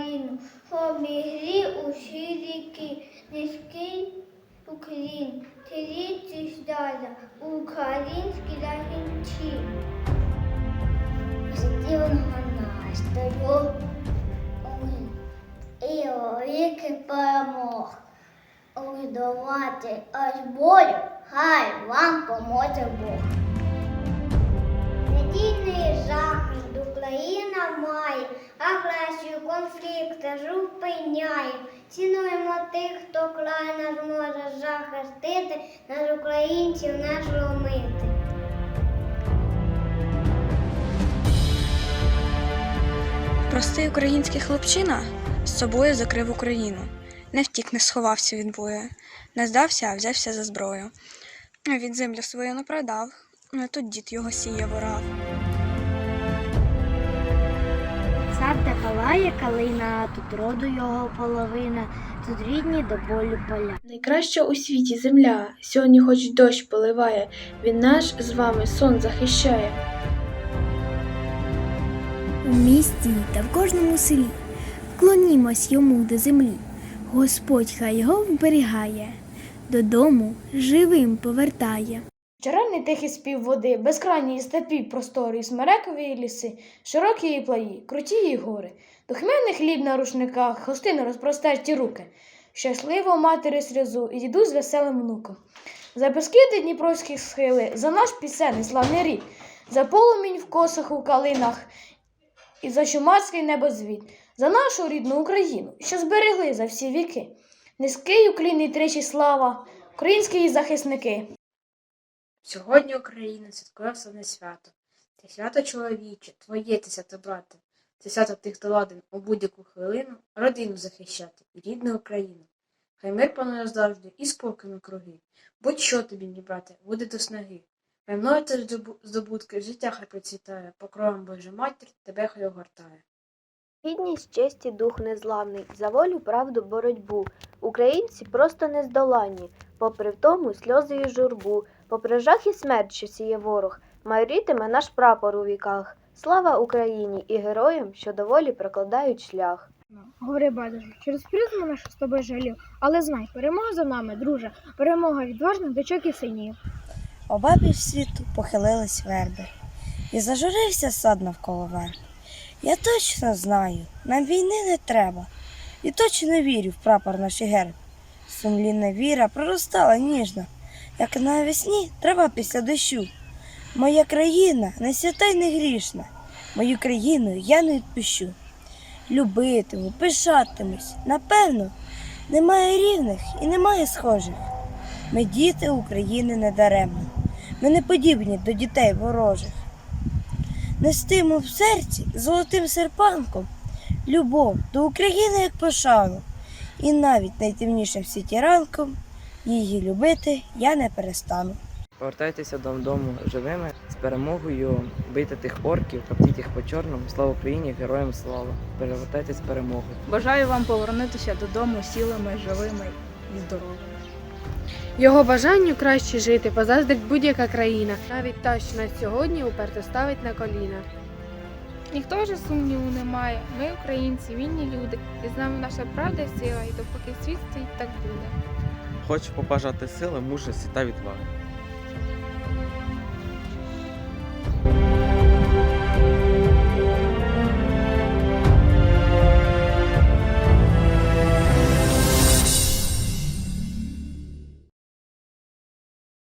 Україну, обігрі усі ріки, низький Україн, тріці ждала, українські лягінці. Сидів на стою, і віки перемог. Удавати аж болю, хай вам поможе Бог. Конфлікти зупиняє. Цінуємо тих, хто край нас може захистити, нас українців не зломити. Простий український хлопчина з собою закрив Україну. Не втік, не сховався від бою, не здався, а взявся за зброю. Він землю свою не продав, тут дід його сіє ворав. Сад палає калина, тут роду його половина, тут рідні до болю поля. Найкраща у світі земля, сьогодні хоч дощ поливає, він наш з вами сон захищає. У місті та в кожному селі вклонімось йому до землі. Господь хай його вберігає, додому живим повертає. Чарівний тихий спів води, безкрайні степі, просторі, смерекові ліси, широкі її плаї, круті її гори, духмяний хліб на рушниках, хостини розпростерті руки, щасливо матері сльозу і діду з веселим внуком. За безкиди дніпровські схили, за наш пісенний славний рід, за полумінь в косах у калинах і за чумацький небозвід, за нашу рідну Україну, що зберегли за всі віки. Низький уклін і тричі слава, українські захисники. Сьогодні Україна святкує основне свято. Це свято чоловіче, твоє ти свято, брате. Це свято тих, хто ладен у будь-яку хвилину родину захищати і рідну Україну. Хай мир панує завжди і спокій на круги. Будь-що тобі, мій брате, буде до снаги. Хай мною ти здобутки, життя хай процвітає, покровом Божа матір тебе хай огортає. Гідність, честь і дух незламний, за волю, правду, боротьбу. Українці просто нездоланні, попри втому сльози і журбу, попри жах і смерть, що сіє ворог, майорітиме наш прапор у віках. Слава Україні і героям, що до волі прокладають шлях. Говори, байдуже, через призму нашу з тобою жалів, але знай, перемога за нами, друже, перемога відважних дочок і синів. Обабіч світу похилились верби, і зажурився сад навколо верб. Я точно знаю, нам війни не треба, і точно вірю в прапор наш і герб. Сумлінна віра проростала ніжно, як навесні трава після дощу. Моя країна не свята й не грішна, мою країну я не відпущу. Любитиму, пишатимусь, напевно, немає рівних і немає схожих. Ми діти України недаремно. Ми не подібні до дітей ворожих. Нестиму в серці золотим серпанком любов до України як пошану, і навіть найтемнішим світі ранком її любити я не перестану. Повертайтеся додому живими з перемогою, бийте тих орків, коптіть їх по чорному. Слава Україні, героям слава! Перевертайтесь з перемогою. Бажаю вам повернутися додому цілими, живими і здоровими. Його бажанню краще жити, позаздрить будь-яка країна, навіть та, що нас сьогодні уперто ставить на коліна. Ніхто вже сумніву не має. Ми, українці, вільні люди, і з нами наша правда і сила, і допоки світ стоїть, так буде. Хочу побажати сили, мужності та відваги.